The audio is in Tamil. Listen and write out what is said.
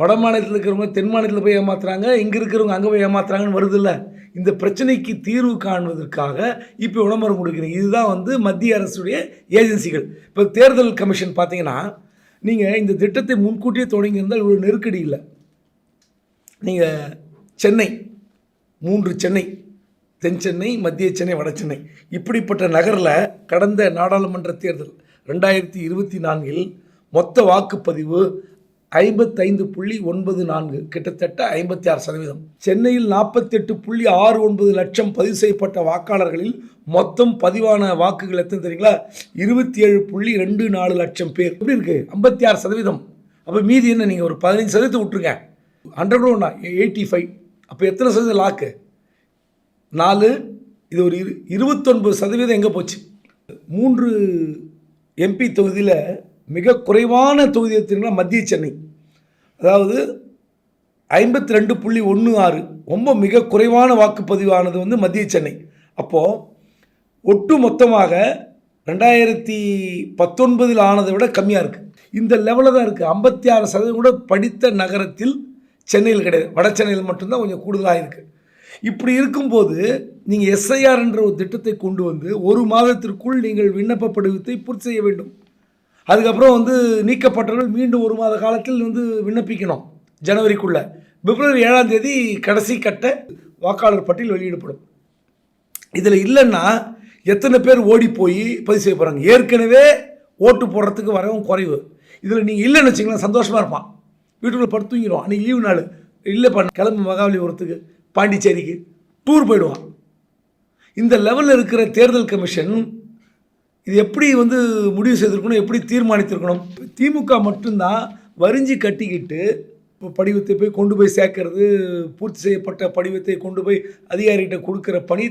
வட மாநிலத்தில் இருக்கிறவங்க தென் மாநிலத்தில் போய் ஏமாத்துறாங்க இங்கே இருக்கிறவங்க அங்கே போய் ஏமாத்துறாங்கன்னு வருதில்ல. இந்த பிரச்சனைக்கு தீர்வு காண்பதற்காக இப்போ விளம்பரம் கொடுக்குறீங்க. இதுதான் வந்து மத்திய அரசுடைய ஏஜென்சிகள். இப்போ தேர்தல் கமிஷன் பார்த்தீங்கன்னா நீங்கள் இந்த திட்டத்தை முன்கூட்டியே தொடங்கியிருந்தால் இவ்வளோ நெருக்கடி இல்லை. நீங்கள் சென்னை மூன்று சென்னை தென் சென்னை மத்திய சென்னை வட சென்னை. இப்படிப்பட்ட நகரில் கடந்த நாடாளுமன்ற தேர்தல் ரெண்டாயிரத்தி இருபத்தி நான்கில் மொத்த வாக்குப்பதிவு ஐம்பத்தைந்து புள்ளி ஒன்பது நான்கு கிட்டத்தட்ட ஐம்பத்தி ஆறு சதவீதம். சென்னையில் நாற்பத்தெட்டு புள்ளி ஆறு ஒன்பது லட்சம் பதிவு செய்யப்பட்ட வாக்காளர்களில் மொத்தம் பதிவான வாக்குகள் எத்தனை தெரியுங்களா? இருபத்தி ஏழு புள்ளி ரெண்டு நாலு லட்சம் பேர். எப்படி இருக்கு? ஐம்பத்தி ஆறு சதவீதம். அப்போ மீதி என்ன? நீங்கள் ஒரு பதினஞ்சு சதவீதத்தை விட்டுருங்க. ஹண்ட்ரட் ஒன்றா எயிட்டி ஃபைவ் அப்போ எத்தனை சதவீதம் லாக்கு நாலு. இது ஒரு இரு இருபத்தொன்பது சதவீதம் எங்கே போச்சு? மூன்று எம்பி தொகுதியில் மிக குறைவான தொகுதி எடுத்திங்கன்னா மத்திய சென்னை. அதாவது ஐம்பத்தி ரெண்டு புள்ளி ஒன்று ஆறு ரொம்ப மிக குறைவான வாக்குப்பதிவானது வந்து மத்திய சென்னை. அப்போது ஒட்டு மொத்தமாக ரெண்டாயிரத்தி பத்தொன்பதில் ஆனதை விட கம்மியாக இருக்குது இந்த லெவலில் தான் இருக்குது ஐம்பத்தி ஆறு சதவீதம் கூட படித்த நகரத்தில் சென்னையில் கிடையாது. வட சென்னையில் மட்டும்தான் கொஞ்சம் கூடுதலாக இருக்குது இப்படி இருக்கும்போது நீங்கள் எஸ்ஐஆர் என்ற ஒரு திட்டத்தை கொண்டு வந்து ஒரு மாதத்திற்குள் நீங்கள் விண்ணப்ப படிவத்தை பூர்த்தி செய்ய வேண்டும். அதுக்கப்புறம் வந்து நீக்கப்பட்டவர்கள் மீண்டும் ஒரு மாத காலத்தில் வந்து விண்ணப்பிக்கணும். ஜனவரிக்குள்ள. பிப்ரவரி ஏழாம் தேதி கடைசி கட்ட வாக்காளர் பட்டியல் வெளியிடப்படும். இதில் இல்லைன்னா எத்தனை பேர் ஓடி போய் பதிவு செய்ய போகிறாங்க ஏற்கனவே ஓட்டு போடுறதுக்கு வரவும் குறைவு. இதில் நீங்கள் இல்லைன்னு வச்சிங்களேன் சந்தோஷமாக இருப்பான். வீட்டுக்குள்ளே படுத்து அன்றைக்கி லீவு நாள். இல்லைப்பா கிளம்பு மகாபலிபுரத்துக்கு பாண்டிச்சேரிக்கு. டூர் போயிடுவான். இந்த லெவலில் இருக்கிற தேர்தல் கமிஷன் இது எப்படி வந்து முடிவு செய்திருக்கணும் எப்படி தீர்மானித்திருக்கணும்? திமுக மட்டும்தான் வரிஞ்சு கட்டிக்கிட்டு இப்போ படிவத்தை போய் கொண்டு போய் சேர்க்கறது பூர்த்தி செய்யப்பட்ட படிவத்தை கொண்டு போய் அதிகாரிகிட்ட கொடுக்குற பணி